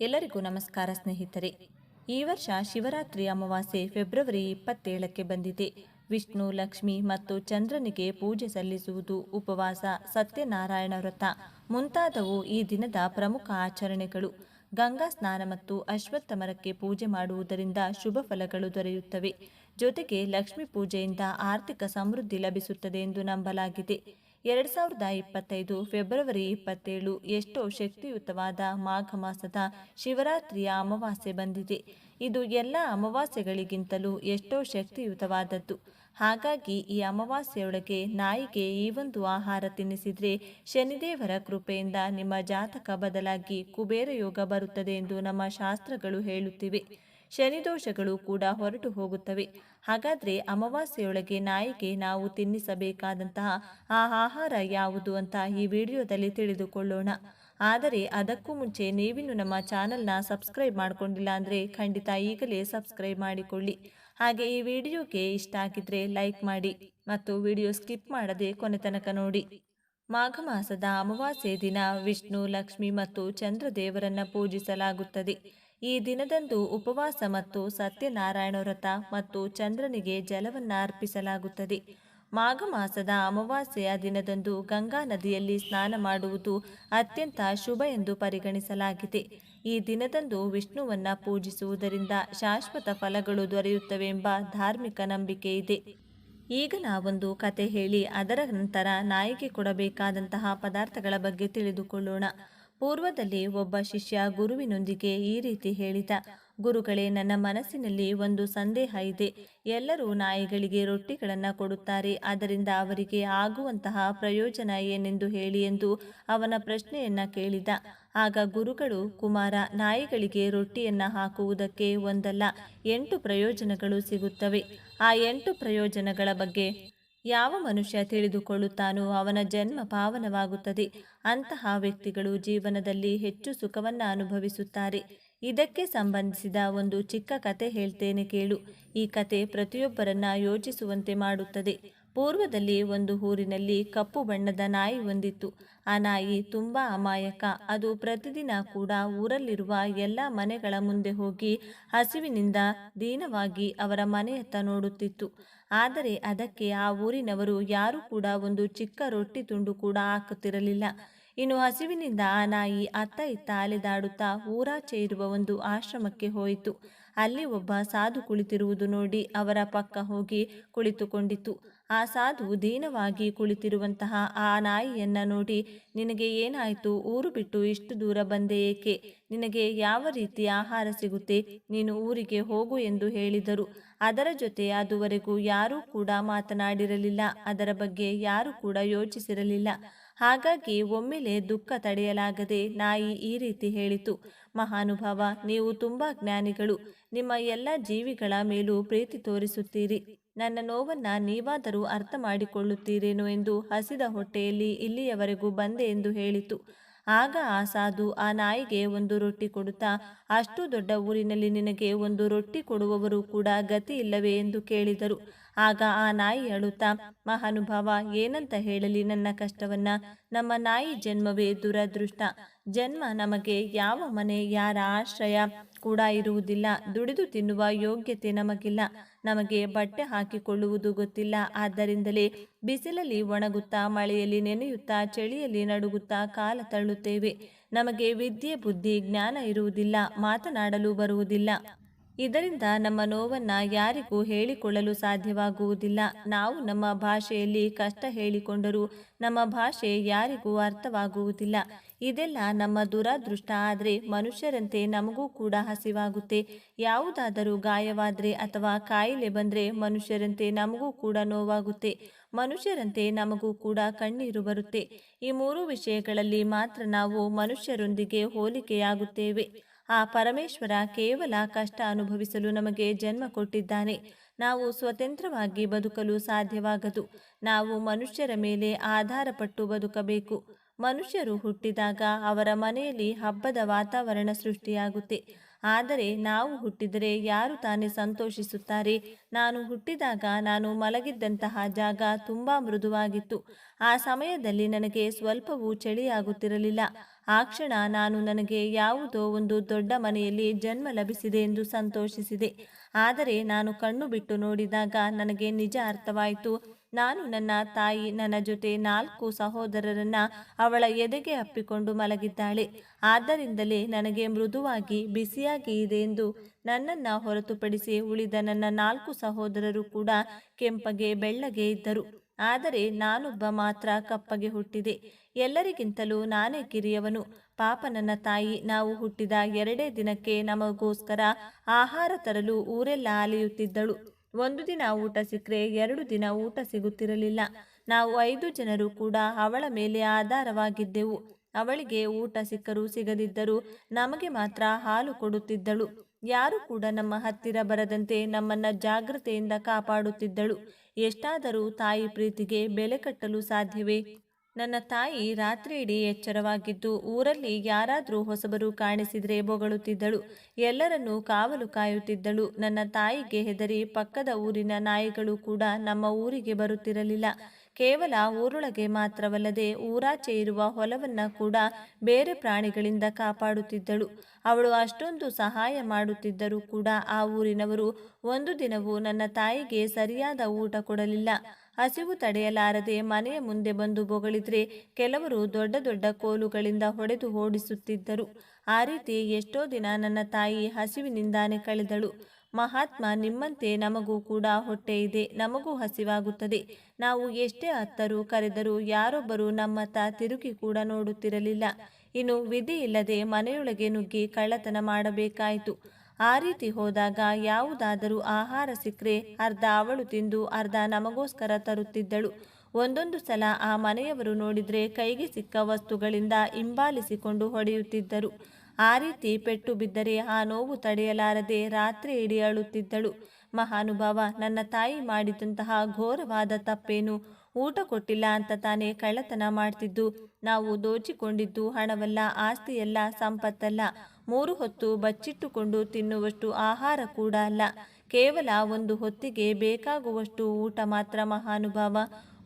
ಎಲ್ಲರಿಗೂ ನಮಸ್ಕಾರ ಸ್ನೇಹಿತರೆ. ಈ ವರ್ಷ ಶಿವರಾತ್ರಿ ಅಮಾವಾಸ್ಯೆ ಫೆಬ್ರವರಿ ಇಪ್ಪತ್ತೇಳಕ್ಕೆ ಬಂದಿದೆ. ವಿಷ್ಣು, ಲಕ್ಷ್ಮಿ ಮತ್ತು ಚಂದ್ರನಿಗೆ ಪೂಜೆ ಸಲ್ಲಿಸುವುದು ಉಪವಾಸ, ಸತ್ಯನಾರಾಯಣ ವ್ರತ. ಮುಂತಾದವು ಈ ದಿನದ ಪ್ರಮುಖ ಆಚರಣೆಗಳು. ಗಂಗಾ ಸ್ನಾನ ಮತ್ತು ಅಶ್ವತ್ಥ ಮರಕ್ಕೆ ಪೂಜೆ ಮಾಡುವುದರಿಂದ ಶುಭ ಫಲಗಳು ದೊರೆಯುತ್ತವೆ. ಜೊತೆಗೆ ಲಕ್ಷ್ಮಿ ಪೂಜೆಯಿಂದ ಆರ್ಥಿಕ ಸಮೃದ್ಧಿ ಲಭಿಸುತ್ತದೆ ಎಂದು ನಂಬಲಾಗಿದೆ. ಎರಡು ಸಾವಿರದ ಇಪ್ಪತ್ತೈದು ಫೆಬ್ರವರಿ ಇಪ್ಪತ್ತೇಳು ಎಷ್ಟೋ ಶಕ್ತಿಯುತವಾದ ಮಾಘ ಮಾಸದ ಶಿವರಾತ್ರಿಯ ಅಮಾವಾಸ್ಯೆ ಬಂದಿದೆ. ಇದು ಎಲ್ಲ ಅಮಾವಾಸ್ಯೆಗಳಿಗಿಂತಲೂ ಎಷ್ಟೋ ಶಕ್ತಿಯುತವಾದದ್ದು. ಹಾಗಾಗಿ ಈ ಅಮಾವಾಸ್ಯೆಯೊಳಗೆ ನಾಯಿಗೆ ಈ ಒಂದು ಆಹಾರ ತಿನ್ನಿಸಿದ್ರೆ ಶನಿದೇವರ ಕೃಪೆಯಿಂದ ನಿಮ್ಮ ಜಾತಕ ಬದಲಾಗಿ ಕುಬೇರ ಯೋಗ ಬರುತ್ತದೆ ಎಂದು ನಮ್ಮ ಶಾಸ್ತ್ರಗಳು ಹೇಳುತ್ತಿವೆ. ಶನಿದೋಷಗಳು ಕೂಡ ಹೊರಟು ಹೋಗುತ್ತವೆ. ಹಾಗಾದರೆ ಅಮಾವಾಸ್ಯೆಯೊಳಗೆ ನಾಯಿಗೆ ನಾವು ತಿನ್ನಿಸಬೇಕಾದಂತಹ ಆ ಆಹಾರ ಯಾವುದು ಅಂತ ಈ ವಿಡಿಯೋದಲ್ಲಿ ತಿಳಿದುಕೊಳ್ಳೋಣ. ಆದರೆ ಅದಕ್ಕೂ ಮುಂಚೆ ನೀವಿನ್ನು ನಮ್ಮ ಚಾನಲ್ನ ಸಬ್ಸ್ಕ್ರೈಬ್ ಮಾಡಿಕೊಂಡಿಲ್ಲ ಅಂದರೆ ಖಂಡಿತ ಈಗಲೇ ಸಬ್ಸ್ಕ್ರೈಬ್ ಮಾಡಿಕೊಳ್ಳಿ. ಹಾಗೆ ಈ ವಿಡಿಯೋಗೆ ಇಷ್ಟ ಆಗಿದ್ರೆ ಲೈಕ್ ಮಾಡಿ ಮತ್ತು ವಿಡಿಯೋ ಸ್ಕಿಪ್ ಮಾಡದೆ ಕೊನೆ ತನಕ ನೋಡಿ. ಮಾಘ ಮಾಸದ ಅಮಾವಾಸ್ಯೆ ದಿನ ವಿಷ್ಣು, ಲಕ್ಷ್ಮಿ ಮತ್ತು ಚಂದ್ರದೇವರನ್ನ ಪೂಜಿಸಲಾಗುತ್ತದೆ. ಈ ದಿನದಂದು ಉಪವಾಸ ಮತ್ತು ಸತ್ಯನಾರಾಯಣ ವ್ರತ ಮತ್ತು ಚಂದ್ರನಿಗೆ ಜಲವನ್ನು ಅರ್ಪಿಸಲಾಗುತ್ತದೆ. ಮಾಘ ಮಾಸದ ಅಮಾವಾಸ್ಯೆಯ ದಿನದಂದು ಗಂಗಾ ನದಿಯಲ್ಲಿ ಸ್ನಾನ ಮಾಡುವುದು ಅತ್ಯಂತ ಶುಭ ಎಂದು ಪರಿಗಣಿಸಲಾಗಿದೆ. ಈ ದಿನದಂದು ವಿಷ್ಣುವನ್ನ ಪೂಜಿಸುವುದರಿಂದ ಶಾಶ್ವತ ಫಲಗಳು ದೊರೆಯುತ್ತವೆ ಎಂಬ ಧಾರ್ಮಿಕ ನಂಬಿಕೆ ಇದೆ. ಈಗ ನಾವೊಂದು ಕತೆ ಹೇಳಿ ಅದರ ನಂತರ ನಾಯಿಗೆ ಕೊಡಬೇಕಾದಂತಹ ಪದಾರ್ಥಗಳ ಬಗ್ಗೆ ತಿಳಿದುಕೊಳ್ಳೋಣ. ಪೂರ್ವದಲ್ಲಿ ಒಬ್ಬ ಶಿಷ್ಯ ಗುರುವಿನೊಂದಿಗೆ ಈ ರೀತಿ ಹೇಳಿದ, ಗುರುಗಳೇ, ನನ್ನ ಮನಸ್ಸಿನಲ್ಲಿ ಒಂದು ಸಂದೇಹ ಇದೆ. ಎಲ್ಲರೂ ನಾಯಿಗಳಿಗೆ ರೊಟ್ಟಿಗಳನ್ನು ಕೊಡುತ್ತಾರೆ. ಅದರಿಂದ ಅವರಿಗೆ ಆಗುವಂತಹ ಪ್ರಯೋಜನ ಏನೆಂದು ಹೇಳಿ ಎಂದು ಅವನ ಪ್ರಶ್ನೆಯನ್ನ ಕೇಳಿದ. ಆಗ ಗುರುಗಳು, ಕುಮಾರ, ನಾಯಿಗಳಿಗೆ ರೊಟ್ಟಿಯನ್ನ ಹಾಕುವುದಕ್ಕೆ ಒಂದಲ್ಲ, ಎಂಟು ಪ್ರಯೋಜನಗಳು ಸಿಗುತ್ತವೆ. ಆ ಎಂಟು ಪ್ರಯೋಜನಗಳ ಬಗ್ಗೆ ಯಾವ ಮನುಷ್ಯ ತಿಳಿದುಕೊಳ್ಳುತ್ತಾನೋ ಅವನ ಜನ್ಮ ಪಾವನವಾಗುತ್ತದೆ. ಅಂತಹ ವ್ಯಕ್ತಿಗಳು ಜೀವನದಲ್ಲಿ ಹೆಚ್ಚು ಸುಖವನ್ನು ಅನುಭವಿಸುತ್ತಾರೆ. ಇದಕ್ಕೆ ಸಂಬಂಧಿಸಿದ ಒಂದು ಚಿಕ್ಕ ಕತೆ ಹೇಳ್ತೇನೆ ಕೇಳು. ಈ ಕತೆ ಪ್ರತಿಯೊಬ್ಬರನ್ನ ಯೋಚಿಸುವಂತೆ ಮಾಡುತ್ತದೆ. ಪೂರ್ವದಲ್ಲಿ ಒಂದು ಊರಿನಲ್ಲಿ ಕಪ್ಪು ಬಣ್ಣದ ನಾಯಿ ಹೊಂದಿತ್ತು ಆ ನಾಯಿ ತುಂಬಾ ಅಮಾಯಕ. ಅದು ಪ್ರತಿದಿನ ಕೂಡ ಊರಲ್ಲಿರುವ ಎಲ್ಲ ಮನೆಗಳ ಮುಂದೆ ಹೋಗಿ ಹಸಿವಿನಿಂದ ದೀನವಾಗಿ ಅವರ ಮನೆಯತ್ತ ನೋಡುತ್ತಿತ್ತು. ಆದರೆ ಅದಕ್ಕೆ ಆ ಊರಿನವರು ಯಾರು ಕೂಡ ಒಂದು ಚಿಕ್ಕ ರೊಟ್ಟಿ ತುಂಡು ಕೂಡ ಹಾಕುತ್ತಿರಲಿಲ್ಲ. ಇನ್ನು ಹಸಿವಿನಿಂದ ಆ ನಾಯಿ ಅತ್ತ ಇತ್ತ ಅಲೆದಾಡುತ್ತಾ ಊರಾಚೆ ಇರುವ ಒಂದು ಆಶ್ರಮಕ್ಕೆ ಹೋಯಿತು. ಅಲ್ಲಿ ಒಬ್ಬ ಸಾಧು ಕುಳಿತಿರುವುದು ನೋಡಿ ಅವರ ಪಕ್ಕ ಹೋಗಿ ಕುಳಿತುಕೊಂಡಿತು. ಆ ಸಾಧು ದೀನವಾಗಿ ಕುಳಿತಿರುವಂತಹ ಆ ನಾಯಿಯನ್ನು ನೋಡಿ, ನಿನಗೆ ಏನಾಯಿತು? ಊರು ಬಿಟ್ಟು ಇಷ್ಟು ದೂರ ಬಂದೆ ಏಕೆ? ನಿನಗೆ ಯಾವ ರೀತಿ ಆಹಾರ ಸಿಗುತ್ತೆ? ನೀನು ಊರಿಗೆ ಹೋಗು ಎಂದು ಹೇಳಿದರು. ಅದರ ಜೊತೆ ಅದುವರೆಗೂ ಯಾರೂ ಕೂಡ ಮಾತನಾಡಿರಲಿಲ್ಲ. ಅದರ ಬಗ್ಗೆ ಯಾರೂ ಕೂಡ ಯೋಚಿಸಿರಲಿಲ್ಲ. ಹಾಗಾಗಿ ಒಮ್ಮೆಲೆ ದುಃಖ ತಡೆಯಲಾಗದೆ ನಾಯಿ ಈ ರೀತಿ ಹೇಳಿತು, ಮಹಾನುಭಾವ, ನೀವು ತುಂಬ ಜ್ಞಾನಿಗಳು. ನಿಮ್ಮ ಎಲ್ಲ ಜೀವಿಗಳ ಮೇಲೂ ಪ್ರೀತಿ ತೋರಿಸುತ್ತೀರಿ. ನನ್ನ ನೋವನ್ನ ನೀವಾದರೂ ಅರ್ಥ ಮಾಡಿಕೊಳ್ಳುತ್ತೀರೇನೋ ಎಂದು ಹಸಿದ ಹೊಟ್ಟೆಯಲ್ಲಿ ಇಲ್ಲಿಯವರೆಗೂ ಬಂದೆ ಎಂದು ಹೇಳಿತು. ಆಗ ಆ ಸಾಧು ಆ ನಾಯಿಗೆ ಒಂದು ರೊಟ್ಟಿ ಕೊಡುತ್ತಾ, ಅಷ್ಟು ದೊಡ್ಡ ಊರಿನಲ್ಲಿ ನಿನಗೆ ಒಂದು ರೊಟ್ಟಿ ಕೊಡುವವರು ಕೂಡ ಗತಿ ಇಲ್ಲವೇ? ಎಂದು ಕೇಳಿದರು. ಆಗ ಆ ನಾಯಿ ಅಳುತ್ತಾ, ಮಹಾನುಭಾವ, ಏನಂತ ಹೇಳಲಿ ನನ್ನ ಕಷ್ಟವನ್ನ? ನಮ್ಮ ನಾಯಿ ಜನ್ಮವೇ ದುರದೃಷ್ಟ. ಜನ್ಮ ನಮಗೆ ಯಾವ ಮನೆ, ಯಾರ ಆಶ್ರಯ ಕೂಡ ಇರುವುದಿಲ್ಲ. ದುಡಿದು ತಿನ್ನುವ ಯೋಗ್ಯತೆ ನಮಗಿಲ್ಲ. ನಮಗೆ ಬಟ್ಟೆ ಹಾಕಿಕೊಳ್ಳುವುದು ಗೊತ್ತಿಲ್ಲ. ಆದ್ದರಿಂದಲೇ ಬಿಸಿಲಲ್ಲಿ ಒಣಗುತ್ತಾ, ಮಳೆಯಲ್ಲಿ ನೆನೆಯುತ್ತಾ, ಚಳಿಯಲ್ಲಿ ನಡುಗುತ್ತಾ ಕಾಲ ತಳ್ಳುತ್ತೇವೆ. ನಮಗೆ ವಿದ್ಯೆ, ಬುದ್ಧಿ, ಜ್ಞಾನ ಇರುವುದಿಲ್ಲ. ಮಾತನಾಡಲು ಬರುವುದಿಲ್ಲ. ಇದರಿಂದ ನಮ್ಮ ನೋವನ್ನು ಯಾರಿಗೂ ಹೇಳಿಕೊಳ್ಳಲು ಸಾಧ್ಯವಾಗುವುದಿಲ್ಲ. ನಾವು ನಮ್ಮ ಭಾಷೆಯಲ್ಲಿ ಕಷ್ಟ ಹೇಳಿಕೊಂಡರೂ ನಮ್ಮ ಭಾಷೆ ಯಾರಿಗೂ ಅರ್ಥವಾಗುವುದಿಲ್ಲ. ಇದೆಲ್ಲ ನಮ್ಮ ದುರಾದೃಷ್ಟ. ಆದರೆ ಮನುಷ್ಯರಂತೆ ನಮಗೂ ಕೂಡ ಹಸಿವಾಗುತ್ತೆ. ಯಾವುದಾದರೂ ಗಾಯವಾದರೆ ಅಥವಾ ಕಾಯಿಲೆ ಬಂದರೆ ಮನುಷ್ಯರಂತೆ ನಮಗೂ ಕೂಡ ನೋವಾಗುತ್ತೆ. ಮನುಷ್ಯರಂತೆ ನಮಗೂ ಕೂಡ ಕಣ್ಣೀರು ಬರುತ್ತೆ. ಈ ಮೂರು ವಿಷಯಗಳಲ್ಲಿ ಮಾತ್ರ ನಾವು ಮನುಷ್ಯರೊಂದಿಗೆ ಹೋಲಿಕೆಯಾಗುತ್ತೇವೆ. ಆ ಪರಮೇಶ್ವರ ಕೇವಲ ಕಷ್ಟ ಅನುಭವಿಸಲು ನಮಗೆ ಜನ್ಮ ಕೊಟ್ಟಿದ್ದಾನೆ. ನಾವು ಸ್ವತಂತ್ರವಾಗಿ ಬದುಕಲು ಸಾಧ್ಯವಾಗದು. ನಾವು ಮನುಷ್ಯರ ಮೇಲೆ ಆಧಾರಪಟ್ಟು ಬದುಕಬೇಕು. ಮನುಷ್ಯರು ಹುಟ್ಟಿದಾಗ ಅವರ ಮನೆಯಲ್ಲಿ ಹಬ್ಬದ ವಾತಾವರಣ ಸೃಷ್ಟಿಯಾಗುತ್ತೆ. ಆದರೆ ನಾವು ಹುಟ್ಟಿದರೆ ಯಾರು ತಾನೇ ಸಂತೋಷಿಸುತ್ತಾರೆ? ನಾನು ಹುಟ್ಟಿದಾಗ ನಾನು ಮಲಗಿದ್ದಂತಹ ಜಾಗ ತುಂಬ ಮೃದುವಾಗಿತ್ತು. ಆ ಸಮಯದಲ್ಲಿ ನನಗೆ ಸ್ವಲ್ಪವೂ ಚಳಿಯಾಗುತ್ತಿರಲಿಲ್ಲ. ಆ ಕ್ಷಣ ನಾನು ನನಗೆ ಯಾವುದೋ ಒಂದು ದೊಡ್ಡ ಮನೆಯಲ್ಲಿ ಜನ್ಮ ಲಭಿಸಿದೆ ಎಂದು ಸಂತೋಷಿಸಿದೆ. ಆದರೆ ನಾನು ಕಣ್ಣು ಬಿಟ್ಟು ನೋಡಿದಾಗ ನನಗೆ ನಿಜ ಅರ್ಥವಾಯಿತು. ನಾನು ನನ್ನ ತಾಯಿ, ನನ್ನ ಜೊತೆ ನಾಲ್ಕು ಸಹೋದರರನ್ನ ಅವಳ ಎದೆಗೆ ಅಪ್ಪಿಕೊಂಡು ಮಲಗಿದ್ದಾಳೆ. ಆದ್ದರಿಂದಲೇ ನನಗೆ ಮೃದುವಾಗಿ ಬಿಸಿಯಾಗಿ ಇದೆ ಎಂದು ನನ್ನನ್ನು ಹೊರತುಪಡಿಸಿ ಉಳಿದ ನನ್ನ ನಾಲ್ಕು ಸಹೋದರರು ಕೂಡ ಕೆಂಪಗೆ, ಬೆಳ್ಳಗೆ ಇದ್ದರು. ಆದರೆ ನಾನೊಬ್ಬ ಮಾತ್ರ ಕಪ್ಪಗೆ ಹುಟ್ಟಿದೆ. ಎಲ್ಲರಿಗಿಂತಲೂ ನಾನೇ ಕಿರಿಯವನು. ಪಾಪ ನನ್ನ ತಾಯಿ, ನಾವು ಹುಟ್ಟಿದ ಎರಡೇ ದಿನಕ್ಕೆ ನಮಗೋಸ್ಕರ ಆಹಾರ ತರಲು ಊರೆಲ್ಲ ಅಲೆಯುತ್ತಿದ್ದಳು. ಒಂದು ದಿನ ಊಟ ಸಿಕ್ಕರೆ ಎರಡು ದಿನ ಊಟ ಸಿಗುತ್ತಿರಲಿಲ್ಲ. ನಾವು ಐದು ಜನರು ಕೂಡ ಅವಳ ಮೇಲೆ ಆಧಾರವಾಗಿದ್ದೆವು. ಅವಳಿಗೆ ಊಟ ಸಿಕ್ಕರೂ ಸಿಗದಿದ್ದರೂ ನಮಗೆ ಮಾತ್ರ ಹಾಲು ಕೊಡುತ್ತಿದ್ದಳು. ಯಾರು ಕೂಡ ನಮ್ಮ ಹತ್ತಿರ ಬರದಂತೆ ನಮ್ಮನ್ನ ಜಾಗ್ರತೆಯಿಂದ ಕಾಪಾಡುತ್ತಿದ್ದಳು. ಎಷ್ಟಾದರೂ ತಾಯಿ ಪ್ರೀತಿಗೆ ಬೆಲೆ ಕಟ್ಟಲು ಸಾಧ್ಯವೇ? ನನ್ನ ತಾಯಿ ರಾತ್ರಿ ಇಡೀ ಎಚ್ಚರವಾಗಿದ್ದು, ಊರಲ್ಲಿ ಯಾರಾದರೂ ಹೊಸಬರು ಕಾಣಿಸಿದರೆ ಬೊಗಳುತ್ತಿದ್ದಳು. ಎಲ್ಲರನ್ನೂ ಕಾವಲು ಕಾಯುತ್ತಿದ್ದಳು. ನನ್ನ ತಾಯಿಗೆ ಹೆದರಿ ಪಕ್ಕದ ಊರಿನ ನಾಯಿಗಳು ಕೂಡ ನಮ್ಮ ಊರಿಗೆ ಬರುತ್ತಿರಲಿಲ್ಲ. ಕೇವಲ ಊರೊಳಗೆ ಮಾತ್ರವಲ್ಲದೆ ಊರಾಚೆ ಇರುವ ಹೊಲವನ್ನ ಕೂಡ ಬೇರೆ ಪ್ರಾಣಿಗಳಿಂದ ಕಾಪಾಡುತ್ತಿದ್ದಳು. ಅವಳು ಅಷ್ಟೊಂದು ಸಹಾಯ ಮಾಡುತ್ತಿದ್ದರೂ ಕೂಡ ಆ ಊರಿನವರು ಒಂದು ದಿನವೂ ನನ್ನ ತಾಯಿಗೆ ಸರಿಯಾದ ಊಟ ಕೊಡಲಿಲ್ಲ. ಹಸಿವು ತಡೆಯಲಾರದೆ ಮನೆಯ ಮುಂದೆ ಬಂದು ಬೊಗಳಿದ್ರೆ ಕೆಲವರು ದೊಡ್ಡ ದೊಡ್ಡ ಕೋಲುಗಳಿಂದ ಹೊಡೆದು ಓಡಿಸುತ್ತಿದ್ದರು. ಆ ರೀತಿ ಎಷ್ಟೋ ದಿನ ನನ್ನ ತಾಯಿ ಹಸಿವಿನಿಂದಾನೆ ಕಳೆದಳು. ಮಹಾತ್ಮ ನಿಮ್ಮಂತೆ ನಮಗೂ ಕೂಡ ಹೊಟ್ಟೆ ಇದೆ, ನಮಗೂ ಹಸಿವಾಗುತ್ತದೆ. ನಾವು ಎಷ್ಟೇ ಅತ್ತರೂ ಕರೆದರೂ ಯಾರೊಬ್ಬರು ನಮ್ಮತ್ತ ತಿರುಗಿ ಕೂಡ ನೋಡುತ್ತಿರಲಿಲ್ಲ. ಇನ್ನು ವಿಧಿ ಇಲ್ಲದೆ ಮನೆಯೊಳಗೆ ನುಗ್ಗಿ ಕಳ್ಳತನ ಮಾಡಬೇಕಾಯಿತು. ಆ ರೀತಿ ಹೋದಾಗ ಯಾವುದಾದರೂ ಆಹಾರ ಸಿಕ್ಕರೆ ಅರ್ಧ ಅವಳು ತಿಂದು ಅರ್ಧ ನಮಗೋಸ್ಕರ ತರುತ್ತಿದ್ದಳು. ಒಂದೊಂದು ಸಲ ಆ ಮನೆಯವರು ನೋಡಿದರೆ ಕೈಗೆ ಸಿಕ್ಕ ವಸ್ತುಗಳಿಂದ ಹಿಂಬಾಲಿಸಿಕೊಂಡು ಹೊಡೆಯುತ್ತಿದ್ದರು. ಆ ರೀತಿ ಪೆಟ್ಟು ಬಿದ್ದರೆ ಆ ನೋವು ತಡೆಯಲಾರದೆ ರಾತ್ರಿ ಇಡೀ ಅಳುತ್ತಿದ್ದಳು ಮಹಾನುಭಾವ, ನನ್ನ ತಾಯಿ ಮಾಡಿದಂತಹ ಘೋರವಾದ ತಪ್ಪೇನು? ಊಟ ಕೊಟ್ಟಿಲ್ಲ ಅಂತ ತಾನೇ ಕಳ್ಳತನ ಮಾಡ್ತಿದ್ದು? ನಾವು ದೋಚಿಕೊಂಡಿದ್ದು ಹಣವಲ್ಲ, ಆಸ್ತಿಯಲ್ಲ, ಸಂಪತ್ತಲ್ಲ. ಮೂರು ಹೊತ್ತು ಬಚ್ಚಿಟ್ಟುಕೊಂಡು ತಿನ್ನುವಷ್ಟು ಆಹಾರ ಕೂಡ ಅಲ್ಲ. ಕೇವಲ ಒಂದು ಹೊತ್ತಿಗೆ ಬೇಕಾಗುವಷ್ಟು ಊಟ ಮಾತ್ರ ಮಹಾನುಭಾವ.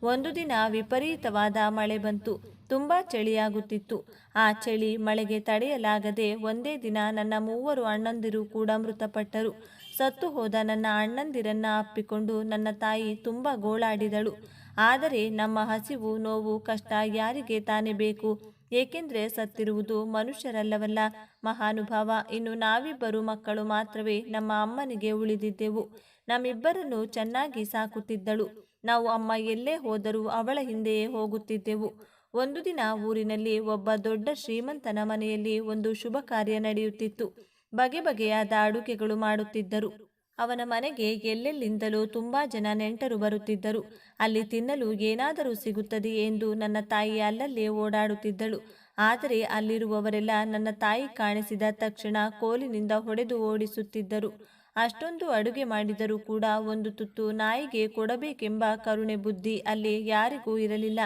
ಒಂದು ದಿನ ವಿಪರೀತವಾದ ಮಳೆ ಬಂತು. ತುಂಬ ಚಳಿಯಾಗುತ್ತಿತ್ತು. ಆ ಚಳಿ ಮಳೆಗೆ ತಡೆಯಲಾಗದೆ ಒಂದೇ ದಿನ ನನ್ನ ಮೂವರು ಅಣ್ಣಂದಿರು ಕೂಡ ಮೃತಪಟ್ಟರು. ಸತ್ತು ಹೋದ ನನ್ನ ಅಣ್ಣಂದಿರನ್ನ ಅಪ್ಪಿಕೊಂಡು ನನ್ನ ತಾಯಿ ತುಂಬ ಗೋಳಾಡಿದಳು. ಆದರೆ ನಮ್ಮ ಹಸಿವು, ನೋವು, ಕಷ್ಟ ಯಾರಿಗೆ ತಾನೇ ಬೇಕು? ಏಕೆಂದರೆ ಸತ್ತಿರುವುದು ಮನುಷ್ಯರಲ್ಲವಲ್ಲ. ಮಹಾನುಭಾವ, ಇನ್ನು ನಾವಿಬ್ಬರು ಮಕ್ಕಳು ಮಾತ್ರವೇ ನಮ್ಮ ಅಮ್ಮನಿಗೆ ಉಳಿದಿದ್ದೆವು. ನಮ್ಮಿಬ್ಬರನ್ನು ಚೆನ್ನಾಗಿ ಸಾಕುತ್ತಿದ್ದಳು. ನಾವು ಅಮ್ಮ ಎಲ್ಲೇ ಹೋದರೂ ಅವಳ ಹಿಂದೆಯೇ ಹೋಗುತ್ತಿದ್ದೆವು. ಒಂದು ದಿನ ಊರಿನಲ್ಲಿ ಒಬ್ಬ ದೊಡ್ಡ ಶ್ರೀಮಂತನ ಮನೆಯಲ್ಲಿ ಒಂದು ಶುಭ ಕಾರ್ಯ ನಡೆಯುತ್ತಿತ್ತು. ಬಗೆ ಬಗೆಯಾದ ಅಡುಗೆಗಳು ಮಾಡುತ್ತಿದ್ದರು. ಅವನ ಮನೆಗೆ ಎಲ್ಲೆಲ್ಲಿಂದಲೂ ತುಂಬಾ ಜನ ನೆಂಟರು ಬರುತ್ತಿದ್ದರು. ಅಲ್ಲಿ ತಿನ್ನಲು ಏನಾದರೂ ಸಿಗುತ್ತದೆ ಎಂದು ನನ್ನ ತಾಯಿ ಅಲ್ಲಲ್ಲೇ ಓಡಾಡುತ್ತಿದ್ದಳು. ಆದರೆ ಅಲ್ಲಿರುವವರೆಲ್ಲ ನನ್ನ ತಾಯಿ ಕಾಣಿಸಿದ ತಕ್ಷಣ ಕೋಲಿನಿಂದ ಹೊಡೆದು ಓಡಿಸುತ್ತಿದ್ದರು. ಅಷ್ಟೊಂದು ಅಡುಗೆ ಮಾಡಿದರೂ ಕೂಡ ಒಂದು ತುತ್ತು ನಾಯಿಗೆ ಕೊಡಬೇಕೆಂಬ ಕರುಣೆ ಬುದ್ಧಿ ಅಲ್ಲಿ ಯಾರಿಗೂ ಇರಲಿಲ್ಲ.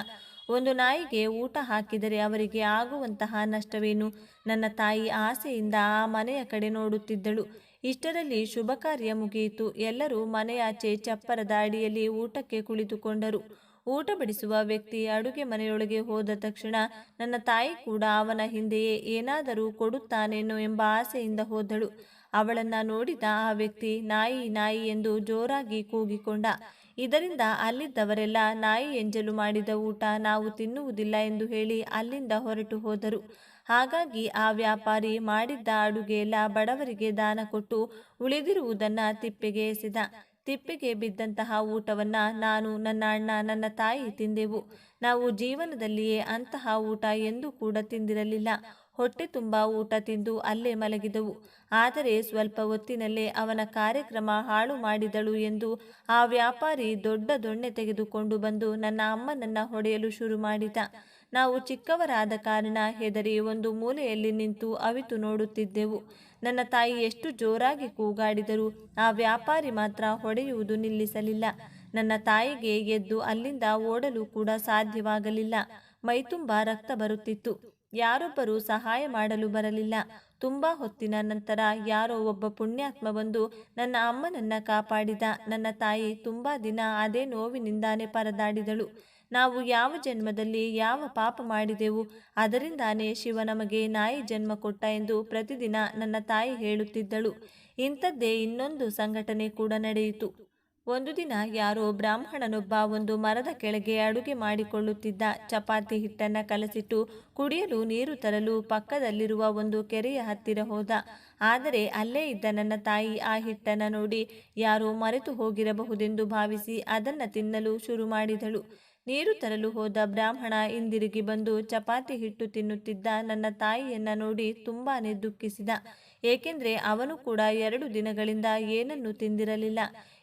ಒಂದು ನಾಯಿಗೆ ಊಟ ಹಾಕಿದರೆ ಅವರಿಗೆ ಆಗುವಂತಹ ನಷ್ಟವೇನು? ನನ್ನ ತಾಯಿ ಆಸೆಯಿಂದ ಆ ಮನೆಯ ಕಡೆ ನೋಡುತ್ತಿದ್ದಳು. ಇಷ್ಟರಲ್ಲಿ ಶುಭ ಕಾರ್ಯ ಮುಗಿಯಿತು. ಎಲ್ಲರೂ ಮನೆಯಾಚೆ ಚಪ್ಪರದ ಅಡಿಯಲ್ಲಿ ಊಟಕ್ಕೆ ಕುಳಿತುಕೊಂಡರು. ಊಟ ಬಡಿಸುವ ವ್ಯಕ್ತಿ ಅಡುಗೆ ಮನೆಯೊಳಗೆ ಹೋದ ತಕ್ಷಣ ನನ್ನ ತಾಯಿ ಕೂಡ ಅವನ ಹಿಂದೆಯೇ ಏನಾದರೂ ಕೊಡುತ್ತಾನೇನೋ ಎಂಬ ಆಸೆಯಿಂದ ಹೋದಳು. ಅವಳನ್ನ ನೋಡಿದ ಆ ವ್ಯಕ್ತಿ, ನಾಯಿ ನಾಯಿ ಎಂದು ಜೋರಾಗಿ ಕೂಗಿಕೊಂಡ. ಇದರಿಂದ ಅಲ್ಲಿದ್ದವರೆಲ್ಲ, ನಾಯಿ ಎಂಜಲು ಮಾಡಿದ ಊಟ ನಾವು ತಿನ್ನುವುದಿಲ್ಲ ಎಂದು ಹೇಳಿ ಅಲ್ಲಿಂದ ಹೊರಟು ಹೋದರು. ಹಾಗಾಗಿ ಆ ವ್ಯಾಪಾರಿ ಮಾಡಿದ್ದ ಅಡುಗೆಯೆಲ್ಲ ಬಡವರಿಗೆ ದಾನ ಕೊಟ್ಟು ಉಳಿದಿರುವುದನ್ನ ತಿಪ್ಪೆಗೆ ಎಸೆದ. ತಿಪ್ಪೆಗೆ ಬಿದ್ದಂತಹ ಊಟವನ್ನ, ನಾನು, ನನ್ನ ಅಣ್ಣ, ನನ್ನ ತಾಯಿ ತಿಂದೆವು. ನಾವು ಜೀವನದಲ್ಲಿಯೇ ಅಂತಹ ಊಟ ಎಂದೂ ಕೂಡ ತಿಂದಿರಲಿಲ್ಲ. ಹೊಟ್ಟೆ ತುಂಬ ಊಟ ತಿಂದು ಅಲ್ಲೇ ಮಲಗಿದವು. ಆದರೆ ಸ್ವಲ್ಪ ಹೊತ್ತಿನಲ್ಲೇ ಅವನ ಕಾರ್ಯಕ್ರಮ ಹಾಳು ಮಾಡಿದಳು ಎಂದು ಆ ವ್ಯಾಪಾರಿ ದೊಡ್ಡ ದೊಣ್ಣೆ ತೆಗೆದುಕೊಂಡು ಬಂದು ನನ್ನ ಅಮ್ಮನನ್ನ ಹೊಡೆಯಲು ಶುರು ಮಾಡಿದ. ನಾವು ಚಿಕ್ಕವರಾದ ಕಾರಣ ಹೆದರಿ ಒಂದು ಮೂಲೆಯಲ್ಲಿ ನಿಂತು ಅವಿತು ನೋಡುತ್ತಿದ್ದೆವು. ನನ್ನ ತಾಯಿ ಎಷ್ಟು ಜೋರಾಗಿ ಕೂಗಾಡಿದರೂ ಆ ವ್ಯಾಪಾರಿ ಮಾತ್ರ ಹೊಡೆಯುವುದು ನಿಲ್ಲಿಸಲಿಲ್ಲ. ನನ್ನ ತಾಯಿಗೆ ಎದ್ದು ಅಲ್ಲಿಂದ ಓಡಲು ಕೂಡ ಸಾಧ್ಯವಾಗಲಿಲ್ಲ. ಮೈತುಂಬ ರಕ್ತ ಬರುತ್ತಿತ್ತು. ಯಾರೊಬ್ಬರು ಸಹಾಯ ಮಾಡಲು ಬರಲಿಲ್ಲ. ತುಂಬಾ ಹೊತ್ತಿನ ನಂತರ ಯಾರೋ ಒಬ್ಬ ಪುಣ್ಯಾತ್ಮ ಬಂದು ನನ್ನ ಅಮ್ಮನನ್ನ ಕಾಪಾಡಿದ. ನನ್ನ ತಾಯಿ ತುಂಬಾ ದಿನ ಅದೇ ನೋವಿನಿಂದಾನೇ ಪರದಾಡಿದಳು. ನಾವು ಯಾವ ಜನ್ಮದಲ್ಲಿ ಯಾವ ಪಾಪ ಮಾಡಿದೆವು, ಅದರಿಂದಾನೇ ಶಿವ ನಮಗೆ ನಾಯಿ ಜನ್ಮ ಕೊಟ್ಟ ಎಂದು ಪ್ರತಿದಿನ ನನ್ನ ತಾಯಿ ಹೇಳುತ್ತಿದ್ದಳು. ಇಂಥದ್ದೇ ಇನ್ನೊಂದು ಸಂಘಟನೆ ಕೂಡ ನಡೆಯಿತು. ಒಂದು ದಿನ ಯಾರೋ ಬ್ರಾಹ್ಮಣನೊಬ್ಬ ಒಂದು ಮರದ ಕೆಳಗೆ ಅಡುಗೆ ಮಾಡಿಕೊಳ್ಳುತ್ತಿದ್ದ ಚಪಾತಿ ಹಿಟ್ಟನ್ನು ಕಲಸಿಟ್ಟು ಕುಡಿಯಲು ನೀರು ತರಲು ಪಕ್ಕದಲ್ಲಿರುವ ಒಂದು ಕೆರೆಯ ಹತ್ತಿರ ಹೋದ. ಆದರೆ ಅಲ್ಲೇ ಇದ್ದ ನನ್ನ ತಾಯಿ ಆ ಹಿಟ್ಟನ್ನು ನೋಡಿ ಯಾರೋ ಮರೆತು ಹೋಗಿರಬಹುದೆಂದು ಭಾವಿಸಿ ಅದನ್ನು ತಿನ್ನಲು ಶುರು ಮಾಡಿದಳು. ನೀರು ತರಲು ಹೋದ ಬ್ರಾಹ್ಮಣ ಹಿಂದಿರುಗಿ ಬಂದು ಚಪಾತಿ ಹಿಟ್ಟು ತಿನ್ನುತ್ತಿದ್ದ ನನ್ನ ತಾಯಿಯನ್ನು ನೋಡಿ ತುಂಬಾ ದುಃಖಿಸಿದ. ಏಕೆಂದರೆ ಅವನು ಕೂಡ ಎರಡು ದಿನಗಳಿಂದ ಏನನ್ನೂ ತಿಂದಿರಲಿಲ್ಲ.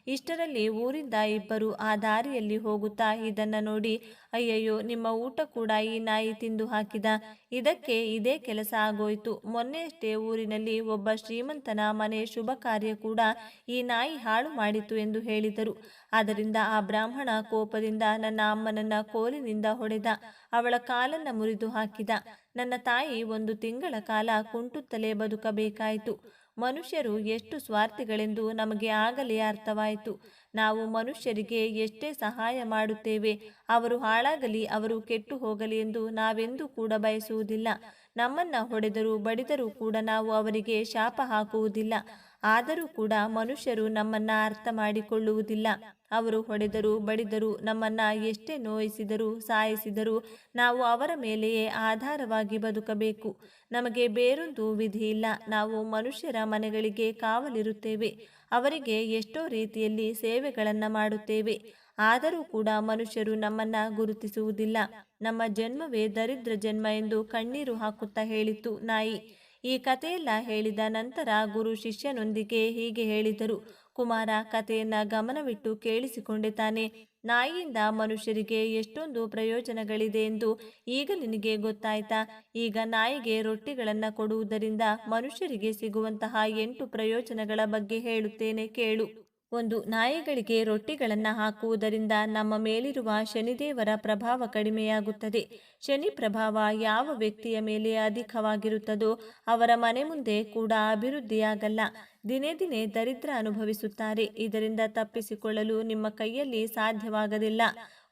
ಇಷ್ಟರಲ್ಲಿ ಊರಿಂದ ಇಬ್ಬರು ಆ ದಾರಿಯಲ್ಲಿ ಹೋಗುತ್ತಾ ಇದನ್ನ ನೋಡಿ, ಅಯ್ಯಯ್ಯೋ, ನಿಮ್ಮ ಊಟ ಕೂಡ ಈ ನಾಯಿ ತಿಂದು ಹಾಕಿದ. ಇದಕ್ಕೆ ಇದೇ ಕೆಲಸ ಆಗೋಯ್ತು. ಮೊನ್ನೆಯಷ್ಟೇ ಊರಿನಲ್ಲಿ ಒಬ್ಬ ಶ್ರೀಮಂತನ ಮನೆ ಶುಭ ಕಾರ್ಯ ಕೂಡ ಈ ನಾಯಿ ಹಾಳು ಮಾಡಿತು ಎಂದು ಹೇಳಿದರು. ಆದ್ದರಿಂದ ಆ ಬ್ರಾಹ್ಮಣ ಕೋಪದಿಂದ ನನ್ನ ಅಮ್ಮನನ್ನ ಕೋಲಿನಿಂದ ಹೊಡೆದ. ಅವಳ ಕಾಲನ್ನ ಮುರಿದು ಹಾಕಿದ. ನನ್ನ ತಾಯಿ ಒಂದು ತಿಂಗಳ ಕಾಲ ಕುಂಟುತ್ತಲೇ ಬದುಕಬೇಕಾಯಿತು. ಮನುಷ್ಯರು ಎಷ್ಟು ಸ್ವಾರ್ಥಿಗಳೆಂದು ನಮಗೆ ಆಗಲೇ ಅರ್ಥವಾಯಿತು. ನಾವು ಮನುಷ್ಯರಿಗೆ ಎಷ್ಟೇ ಸಹಾಯ ಮಾಡುತ್ತೇವೆ, ಅವರು ಹಾಳಾಗಲಿ, ಅವರು ಕೆಟ್ಟು ಹೋಗಲಿ ಎಂದು ನಾವೆಂದೂ ಕೂಡ ಬಯಸುವುದಿಲ್ಲ. ನಮ್ಮನ್ನ ಹೊಡೆದರೂ ಬಡಿದರೂ ಕೂಡ ನಾವು ಅವರಿಗೆ ಶಾಪ ಹಾಕುವುದಿಲ್ಲ. ಆದರೂ ಕೂಡ ಮನುಷ್ಯರು ನಮ್ಮನ್ನ ಅರ್ಥ ಮಾಡಿಕೊಳ್ಳುವುದಿಲ್ಲ. ಅವರು ಹೊಡೆದರು, ಬಡಿದರು, ನಮ್ಮನ್ನ ಎಷ್ಟೇ ನೋಯಿಸಿದರೂ, ಸಾಯಿಸಿದರೂ ನಾವು ಅವರ ಮೇಲೆಯೇ ಆಧಾರವಾಗಿ ಬದುಕಬೇಕು. ನಮಗೆ ಬೇರೊಂದು ವಿಧಿ ಇಲ್ಲ. ನಾವು ಮನುಷ್ಯರ ಮನೆಗಳಿಗೆ ಕಾವಲಿರುತ್ತೇವೆ. ಅವರಿಗೆ ಎಷ್ಟೋ ರೀತಿಯಲ್ಲಿ ಸೇವೆಗಳನ್ನು ಮಾಡುತ್ತೇವೆ. ಆದರೂ ಕೂಡ ಮನುಷ್ಯರು ನಮ್ಮನ್ನ ಗುರುತಿಸುವುದಿಲ್ಲ. ನಮ್ಮ ಜನ್ಮವೇ ದರಿದ್ರ ಜನ್ಮ ಎಂದು ಕಣ್ಣೀರು ಹಾಕುತ್ತಾ ಹೇಳಿತು ನಾಯಿ. ಈ ಕಥೆಯೆಲ್ಲ ಹೇಳಿದ ನಂತರ ಗುರು ಶಿಷ್ಯನೊಂದಿಗೆ ಹೀಗೆ ಹೇಳಿದರು. ಕುಮಾರ ಕಥೆಯನ್ನ ಗಮನವಿಟ್ಟು ಕೇಳಿಸಿಕೊಂಡಿದ್ದಾನೆ. ನಾಯಿಯಿಂದ ಮನುಷ್ಯರಿಗೆ ಎಷ್ಟೊಂದು ಪ್ರಯೋಜನಗಳಿದೆ ಎಂದು ಈಗ ನಿನಗೆ ಗೊತ್ತಾಯ್ತಾ? ಈಗ ನಾಯಿಗೆ ರೊಟ್ಟಿಗಳನ್ನು ಕೊಡುವುದರಿಂದ ಮನುಷ್ಯರಿಗೆ ಸಿಗುವಂತಹ ಎಂಟು ಪ್ರಯೋಜನಗಳ ಬಗ್ಗೆ ಹೇಳುತ್ತೇನೆ ಕೇಳು. ಒಂದು, ನಾಯಿಗಳಿಗೆ ರೊಟ್ಟಿಗಳನ್ನು ಹಾಕುವುದರಿಂದ ನಮ್ಮ ಮೇಲಿರುವ ಶನಿದೇವರ ಪ್ರಭಾವ ಕಡಿಮೆಯಾಗುತ್ತದೆ. ಶನಿ ಪ್ರಭಾವ ಯಾವ ವ್ಯಕ್ತಿಯ ಮೇಲೆ ಅಧಿಕವಾಗಿರುತ್ತದೋ ಅವರ ಮನೆ ಮುಂದೆ ಕೂಡ ಅಭಿವೃದ್ಧಿಯಾಗಲ್ಲ. ದಿನೇ ದಿನೇ ದರಿದ್ರ ಅನುಭವಿಸುತ್ತಾರೆ. ಇದರಿಂದ ತಪ್ಪಿಸಿಕೊಳ್ಳಲು ನಿಮ್ಮ ಕೈಯಲ್ಲಿ ಸಾಧ್ಯವಾಗದಿಲ್ಲ.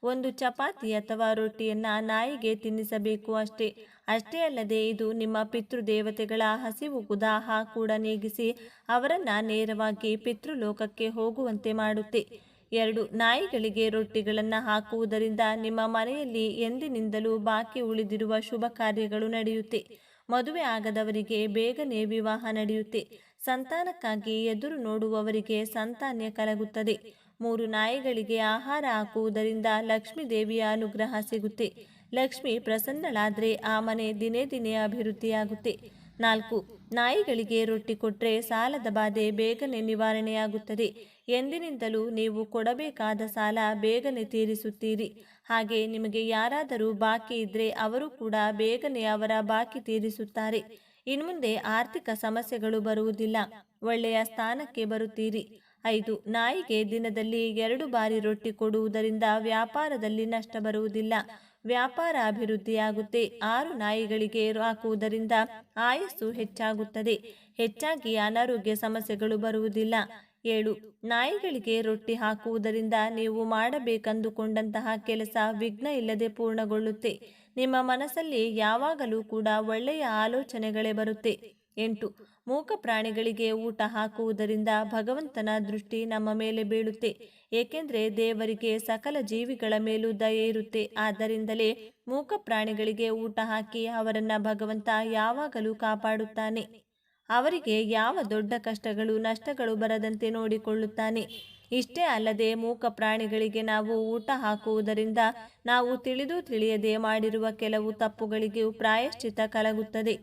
ಒಂದು ಚಪಾತಿ ಅಥವಾ ರೊಟ್ಟಿಯನ್ನ ನಾಯಿಗೆ ತಿನ್ನಿಸಬೇಕು ಅಷ್ಟೇ. ಅಷ್ಟೇ ಅಲ್ಲದೆ ಇದು ನಿಮ್ಮ ಪಿತೃದೇವತೆಗಳ ಹಸಿವು ಕುದಾಹ ಕೂಡ ನೀಗಿಸಿ ಅವರನ್ನ ನೇರವಾಗಿ ಪಿತೃಲೋಕಕ್ಕೆ ಹೋಗುವಂತೆ ಮಾಡುತ್ತೆ. ಎರಡು, ನಾಯಿಗಳಿಗೆ ರೊಟ್ಟಿಗಳನ್ನು ಹಾಕುವುದರಿಂದ ನಿಮ್ಮ ಮನೆಯಲ್ಲಿ ಎಂದಿನಿಂದಲೂ ಬಾಕಿ ಉಳಿದಿರುವ ಶುಭ ಕಾರ್ಯಗಳು ನಡೆಯುತ್ತೆ. ಮದುವೆ ಆಗದವರಿಗೆ ಬೇಗನೆ ವಿವಾಹ ನಡೆಯುತ್ತೆ. ಸಂತಾನಕ್ಕಾಗಿ ಎದುರು ನೋಡುವವರಿಗೆ ಸಂತಾನ್ಯ ಕಲಗುತ್ತದೆ. ಮೂರು ನಾಯಿಗಳಿಗೆ ಆಹಾರ ಹಾಕುವುದರಿಂದ ಲಕ್ಷ್ಮೀ ದೇವಿಯ ಅನುಗ್ರಹ ಸಿಗುತ್ತೆ. ಲಕ್ಷ್ಮಿ ಪ್ರಸನ್ನಳಾದ್ರೆ ಆ ಮನೆ ದಿನೇ ದಿನೇ ಅಭಿವೃದ್ಧಿಯಾಗುತ್ತೆ. ನಾಲ್ಕು, ನಾಯಿಗಳಿಗೆ ರೊಟ್ಟಿ ಕೊಟ್ಟರೆ ಸಾಲದ ಬಾಧೆ ಬೇಗನೆ ನಿವಾರಣೆಯಾಗುತ್ತದೆ. ಎಂದಿನಿಂದಲೂ ನೀವು ಕೊಡಬೇಕಾದ ಸಾಲ ಬೇಗನೆ ತೀರಿಸುತ್ತೀರಿ. ಹಾಗೆ ನಿಮಗೆ ಯಾರಾದರೂ ಬಾಕಿ ಇದ್ರೆ ಅವರು ಕೂಡ ಬೇಗನೆ ಅವರ ಬಾಕಿ ತೀರಿಸುತ್ತಾರೆ. ಇನ್ಮುಂದೆ ಆರ್ಥಿಕ ಸಮಸ್ಯೆಗಳು ಬರುವುದಿಲ್ಲ. ಒಳ್ಳೆಯ ಸ್ಥಾನಕ್ಕೆ ಬರುತ್ತೀರಿ. ಐದು, ನಾಯಿಗೆ ದಿನದಲ್ಲಿ ಎರಡು ಬಾರಿ ರೊಟ್ಟಿ ಕೊಡುವುದರಿಂದ ವ್ಯಾಪಾರದಲ್ಲಿ ನಷ್ಟ ಬರುವುದಿಲ್ಲ. ವ್ಯಾಪಾರ ಅಭಿವೃದ್ಧಿಯಾಗುತ್ತೆ. ಆರು ನಾಯಿಗಳಿಗೆ ಹಾಕುವುದರಿಂದ ಆಯಸ್ಸು ಹೆಚ್ಚಾಗುತ್ತದೆ. ಹೆಚ್ಚಾಗಿ ಅನಾರೋಗ್ಯ ಸಮಸ್ಯೆಗಳು ಬರುವುದಿಲ್ಲ. ಏಳು, ನಾಯಿಗಳಿಗೆ ರೊಟ್ಟಿ ಹಾಕುವುದರಿಂದ ನೀವು ಮಾಡಬೇಕಂದುಕೊಂಡಂತಹ ಕೆಲಸ ವಿಘ್ನ ಇಲ್ಲದೆ ಪೂರ್ಣಗೊಳ್ಳುತ್ತೆ. ನಿಮ್ಮ ಮನಸ್ಸಲ್ಲಿ ಯಾವಾಗಲೂ ಕೂಡ ಒಳ್ಳೆಯ ಆಲೋಚನೆಗಳೇ ಬರುತ್ತೆ. ಎಂಟು, ಮೂಕ ಪ್ರಾಣಿಗಳಿಗೆ ಊಟ ಹಾಕುವುದರಿಂದ ಭಗವಂತನ ದೃಷ್ಟಿ ನಮ್ಮ ಮೇಲೆ ಬೀಳುತ್ತೆ. ಏಕೆಂದರೆ ದೇವರಿಗೆ ಸಕಲ ಜೀವಿಗಳ ಮೇಲೂ ದಯೆ ಇರುತ್ತೆ. ಆದ್ದರಿಂದಲೇ ಮೂಕ ಪ್ರಾಣಿಗಳಿಗೆ ಊಟ ಹಾಕಿ ಅವರನ್ನು ಭಗವಂತ ಯಾವಾಗಲೂ ಕಾಪಾಡುತ್ತಾನೆ. ಅವರಿಗೆ ಯಾವ ದೊಡ್ಡ ಕಷ್ಟಗಳು, ನಷ್ಟಗಳು ಬರದಂತೆ ನೋಡಿಕೊಳ್ಳುತ್ತಾನೆ. ಇಷ್ಟೇ ಅಲ್ಲದೆ ಮೂಕ ಪ್ರಾಣಿಗಳಿಗೆ ನಾವು ಊಟ ಹಾಕುವುದರಿಂದ ನಾವು ತಿಳಿದು ತಿಳಿಯದೆ ಮಾಡಿರುವ ಕೆಲವು ತಪ್ಪುಗಳಿಗೆ ಪ್ರಾಯಶ್ಚಿತ ಕಲಗುತ್ತದೆ.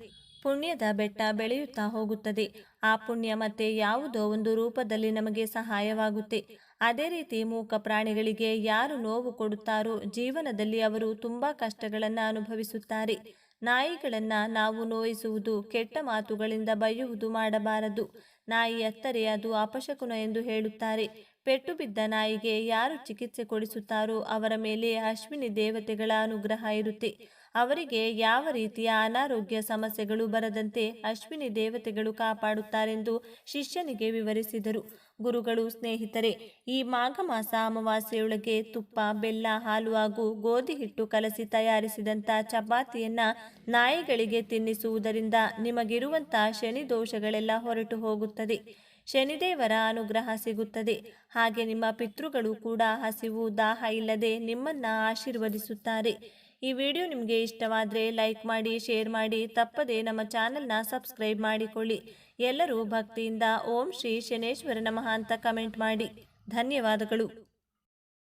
ಪುಣ್ಯದ ಬೆಟ್ಟ ಬೆಳೆಯುತ್ತಾ ಹೋಗುತ್ತದೆ. ಆ ಪುಣ್ಯ ಮತ್ತೆ ಯಾವುದೋ ಒಂದು ರೂಪದಲ್ಲಿ ನಮಗೆ ಸಹಾಯವಾಗುತ್ತೆ. ಅದೇ ರೀತಿ ಮೂಕ ಪ್ರಾಣಿಗಳಿಗೆ ಯಾರು ನೋವು ಕೊಡುತ್ತಾರೋ ಜೀವನದಲ್ಲಿ ಅವರು ತುಂಬಾ ಕಷ್ಟಗಳನ್ನು ಅನುಭವಿಸುತ್ತಾರೆ. ನಾಯಿಗಳನ್ನು ನಾವು ನೋಯಿಸುವುದು, ಕೆಟ್ಟ ಮಾತುಗಳಿಂದ ಬೈಯುವುದು ಮಾಡಬಾರದು. ನಾಯಿ ಅತ್ತರೆ ಅದು ಅಪಶಕುನ ಎಂದು ಹೇಳುತ್ತಾರೆ. ಪೆಟ್ಟು ಬಿದ್ದ ನಾಯಿಗೆ ಯಾರು ಚಿಕಿತ್ಸೆ ಕೊಡಿಸುತ್ತಾರೋ ಅವರ ಮೇಲೆ ಅಶ್ವಿನಿ ದೇವತೆಗಳ ಅನುಗ್ರಹ ಇರುತ್ತೆ. ಅವರಿಗೆ ಯಾವ ರೀತಿಯ ಅನಾರೋಗ್ಯ ಸಮಸ್ಯೆಗಳು ಬರದಂತೆ ಅಶ್ವಿನಿ ದೇವತೆಗಳು ಕಾಪಾಡುತ್ತಾರೆಂದು ಶಿಷ್ಯನಿಗೆ ವಿವರಿಸಿದರು. ಗುರುಗಳು, ಸ್ನೇಹಿತರೆ, ಈ ಮಾಘ ಮಾಸ ಅಮಾವಾಸ್ಯೆಯೊಳಗೆ ತುಪ್ಪ, ಬೆಲ್ಲ, ಹಾಲು ಹಾಗೂ ಗೋಧಿ ಹಿಟ್ಟು ಕಲಸಿ ತಯಾರಿಸಿದಂಥ ಚಪಾತಿಯನ್ನ ನಾಯಿಗಳಿಗೆ ತಿನ್ನಿಸುವುದರಿಂದ ನಿಮಗಿರುವಂಥ ಶನಿ ದೋಷಗಳೆಲ್ಲ ಹೊರಟು ಹೋಗುತ್ತದೆ. ಶನಿದೇವರ ಅನುಗ್ರಹ ಸಿಗುತ್ತದೆ. ಹಾಗೆ ನಿಮ್ಮ ಪಿತೃಗಳು ಕೂಡ ಹಸಿವು, ದಾಹ ಇಲ್ಲದೆ ನಿಮ್ಮನ್ನ ಆಶೀರ್ವದಿಸುತ್ತಾರೆ. ಈ ವಿಡಿಯೋ ನಿಮಗೆ ಇಷ್ಟವಾದರೆ ಲೈಕ್ ಮಾಡಿ, ಶೇರ್ ಮಾಡಿ, ತಪ್ಪದೆ ನಮ್ಮ ಚಾನಲ್ನ ಸಬ್ಸ್ಕ್ರೈಬ್ ಮಾಡಿಕೊಳ್ಳಿ. ಎಲ್ಲರೂ ಭಕ್ತಿಯಿಂದ ಓಂ ಶ್ರೀ ಶನೇಶ್ವರ ನಮಃ ಅಂತ ಕಮೆಂಟ್ ಮಾಡಿ. ಧನ್ಯವಾದಗಳು.